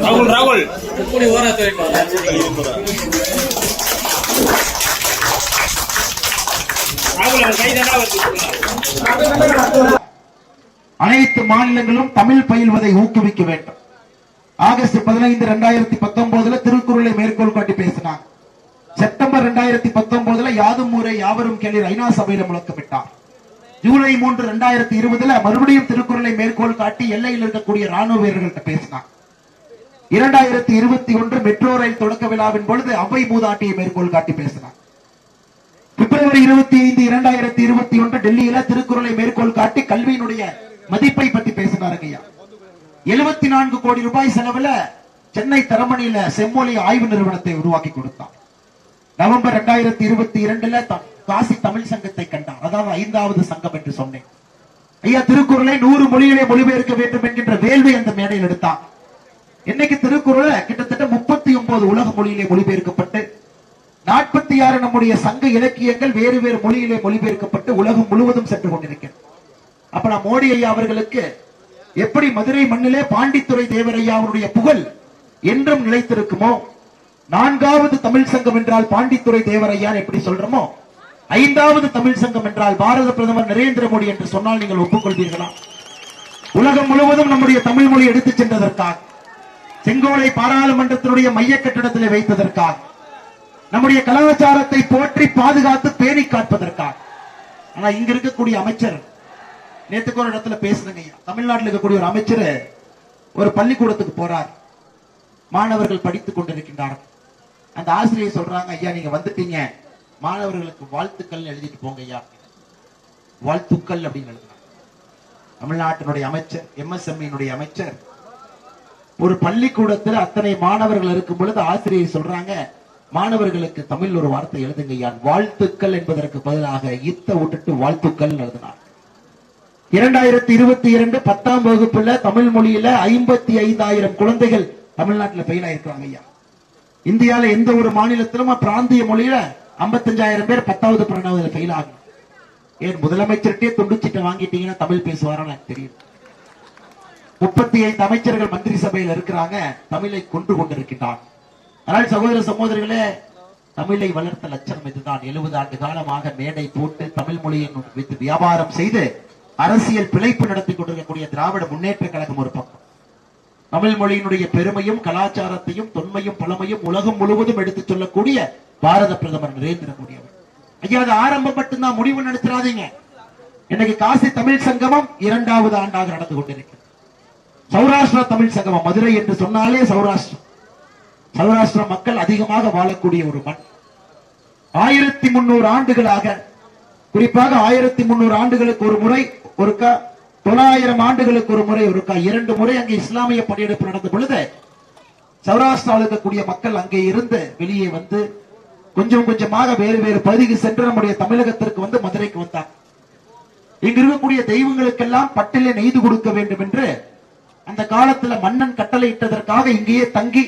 ராகுல் ராகுல். ராகுல் அவன் கை தானே வருது அனைத்து மாநிலங்களும் தமிழ் பயில்வதை ஊக்குவிக்க வேண்டும். ஆகஸ்ட் பதினைந்து இரண்டாயிரத்தி பத்தொன்பதுல திருக்குறளை மேற்கோள் காட்டி பேசினார். செப்டம்பர் இரண்டாயிரத்தி பத்தொன்பதுல யாதும் ஊரே யாவரும் கேளீர் ஐநா சபையில முழக்கமிட்டார். ஜூலை மூன்று இரண்டாயிரத்தி இருபதுல மறுபடியும் திருக்குறளை மேற்கோள் காட்டி எல்லையில் இருக்கக்கூடிய ராணுவ வீரர்கள்ட்ட பேசினான். இரண்டாயிரத்தி இருபத்தி ஒன்று மெட்ரோ ரயில் தொடக்க விழாவின் பொழுது அவை மூதாட்டியை மேற்கோள் காட்டி பேசினார் பிப்ரவரி இருபத்தி ஐந்து இரண்டாயிரத்தி இருபத்தி ஒன்று டெல்லியில திருக்குறளை மேற்கோள் காட்டி கல்வியினுடைய மதிப்பை பத்தி பேசினாருங்க ஐயா. எழுபத்தி நான்கு கோடி ரூபாய் செலவுல சென்னை தரமணியில செம்மொழி ஆய்வு நிறுவனத்தை உருவாக்கி கொடுத்தார் நவம்பர் இரண்டாயிரத்தி இருபத்தி இரண்டுல த- காசி தமிழ் சங்கத்தை கண்டார் அதாவது ஐந்தாவது சங்கம் என்று சொன்னேன். ஐயா திருக்குறளை நூறு மொழிகளை மொழிபெயர்க்க வேண்டும் என்கின்ற வேள்வி அந்த மேடையில் எடுத்தான். இன்னைக்கு திருக்குறளை? கிட்டத்தட்ட முப்பத்தி ஒன்பது உலக மொழியிலே மொழிபெயர்க்கப்பட்டு நாற்பத்தி ஆறு நம்முடைய சங்க இலக்கியங்கள் வேறு வேறு மொழியிலே மொழிபெயர்க்கப்பட்டு உலகம் முழுவதும் சென்று கொண்டிருக்கிறது. அப்ப நான் மோடி ஐயா அவர்களுக்கு எப்படி மதுரை மண்ணிலே பாண்டித்துறை தேவரையா அவருடைய புகழ் என்றும் நிலைத்திருக்குமோ நான்காவது தமிழ் சங்கம் என்றால் பாண்டித்துறை தேவரையான் எப்படி சொல்றோமோ ஐந்தாவது தமிழ் சங்கம் என்றால் பாரத பிரதமர் நரேந்திர மோடி என்று சொன்னால் நீங்கள் ஒப்புக்கொள்வீர்களா? உலகம் முழுவதும் நம்முடைய தமிழ் மொழி எடுத்துச் சென்றதற்காக செங்கோலை பாராளுமன்றத்தினுடைய மைய கட்டிடத்தில் வைத்ததற்காக நம்முடைய கலாச்சாரத்தை போற்றி பாதுகாத்து பேணி காப்பதற்காக. ஆனா இங்க இருக்கக்கூடிய அமைச்சர் நேத்துக்கு ஒரு இடத்துல பேசுனங்க ஐயா. தமிழ்நாட்டுல இருக்கக்கூடிய ஒரு அமைச்சர் ஒரு பள்ளிக்கூடத்துக்கு போறார். மாணவர்கள் படித்துக் கொண்டிருக்கின்றார்கள். அந்த ஆசிரியர் சொல்றாங்க ஐயா நீங்க வந்துட்டீங்க. மாணவர்களுக்கு வாழ்த்துக்கள் எழுதிட்டு போங்க ஐயா. வாழ்த்துக்கள் அப்படின்னு எழுதுறாங்க. தமிழ்நாட்டினுடைய அமைச்சர் எம்எஸ்எம்இனுடைய அமைச்சர் ஒரு பள்ளிக்கூடத்தில் அத்தனை மாணவர்கள் இருக்கும் பொழுது ஆசிரியர் சொல்றாங்க மாணவர்களுக்கு தமிழ் ஒரு வார்த்தை எழுதுங்க ஐயா. வாழ்த்துக்கள் என்பதற்கு பதிலாக இத்த விட்டுட்டு வாழ்த்துக்கள் எழுதினார். இரண்டாயிரத்தி இருபத்தி இரண்டு பத்தாம் வகுப்புல தமிழ் மொழியில ஐம்பத்தி ஐந்தாயிரம் குழந்தைகள் தமிழ்நாட்டுல ஃபெயில் ஐயா. இந்தியால எந்த ஒரு மாநிலத்திலும் பிராந்திய மொழியில 55000 பேர் பத்தாவது பன்னெண்டாவது ஃபெயில் ஆகணும். ஏன் முதலமைச்சர்கிட்டே துண்டுச்சிட்டு வாங்கிட்டீங்கன்னா தமிழ் பேசுவாரான்னு எனக்கு தெரியும். முப்பத்தி ஐந்து அமைச்சர்கள் மந்திரி சபையில் இருக்கிறாங்க தமிழை கொண்டு கொண்டிருக்கின்றார் அதனால் சகோதர சகோதரிகளே தமிழை வளர்த்த லட்சணம் இதுதான். எழுபது ஆண்டு காலமாக மேடை போட்டு தமிழ் மொழியை வைத்து வியாபாரம் செய்து அரசியல் பிழைப்பு நடத்தி கொண்டிருக்கக்கூடிய திராவிட முன்னேற்ற கழகம் ஒரு பக்கம். தமிழ் மொழியினுடைய பெருமையும் கலாச்சாரத்தையும் தொன்மையும் பழமையும் உலகம் முழுவதும் எடுத்துச் சொல்லக்கூடிய பாரத பிரதமர் நரேந்திர மோடி அவர் ஐயா அது ஆரம்பம் மட்டும்தான் முடிவு நடத்துறாதீங்க. இன்னைக்கு காசி தமிழ் சங்கமம் இரண்டாவது ஆண்டாக நடந்து கொண்டிருக்கிறது. சௌராஷ்டிரா தமிழ் சங்கமம் மதுரை என்று சொன்னாலே சௌராஷ்டிரம். சௌராஷ்டிர மக்கள் அதிகமாக வாழக்கூடிய ஒரு மண். ஆயிரத்தி முன்னூறு ஆண்டுகளாக குறிப்பாக ஆயிரத்தி முன்னூறு ஆண்டுகளுக்கு ஒரு முறை ஒருக்கா தொள்ளாயிரம் ஆண்டுகளுக்கு ஒரு முறை ஒருக்கா இரண்டு முறை அங்கே இஸ்லாமிய படையெடுப்பு நடந்த பொழுது சௌராஷ்டிராவில் இருக்கக்கூடிய மக்கள் அங்கே இருந்து வெளியே வந்து கொஞ்சம் கொஞ்சமாக வேறு வேறு பகுதிக்கு சென்று நம்முடைய தமிழகத்திற்கு வந்து மதுரைக்கு வந்தார். இங்கு இருக்கக்கூடிய தெய்வங்களுக்கெல்லாம் பட்டிலே நெய்து கொடுக்க வேண்டும் என்று அந்த காலத்துல மன்னன் கட்டளையிட்டதற்காக இங்கேயே தங்கி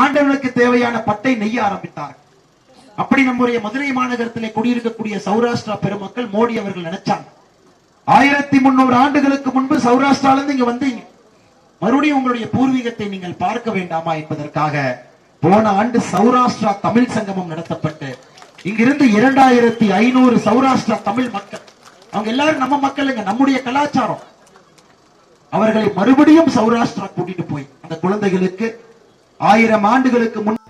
ஆண்டவனுக்கு தேவையான பட்டை நெய்ய ஆரம்பித்தார். அப்படி நம்முடைய மதுரை மாநகரத்திலே குடியிருக்கக்கூடிய சௌராஷ்டிரா பெருமக்கள் மோடி அவர்கள் நினைச்சாங்க. ஆயிரத்தி முன்னூறு ஆண்டுகளுக்கு முன்பு சௌராஷ்டிரால இருந்து இங்க வந்தீங்க. மறுபடியும் உங்களுடைய பூர்வீகத்தை நீங்கள் பார்க்க வேண்டாமா என்பதற்காக போன ஆண்டு சௌராஷ்டிரா தமிழ் சங்கமம் நடத்தப்பட்டு இங்கிருந்து இரண்டாயிரத்தி ஐநூறு சௌராஷ்டிரா தமிழ் மக்கள். அவங்க எல்லாரும் நம்ம மக்களுங்க நம்முடைய கலாச்சாரம். அவர்களை மறுபடியும் சௌராஷ்டிரா கூட்டிட்டு போய் அந்த குழந்தைகளுக்கு ஆயிரம் ஆண்டுகளுக்கு முன்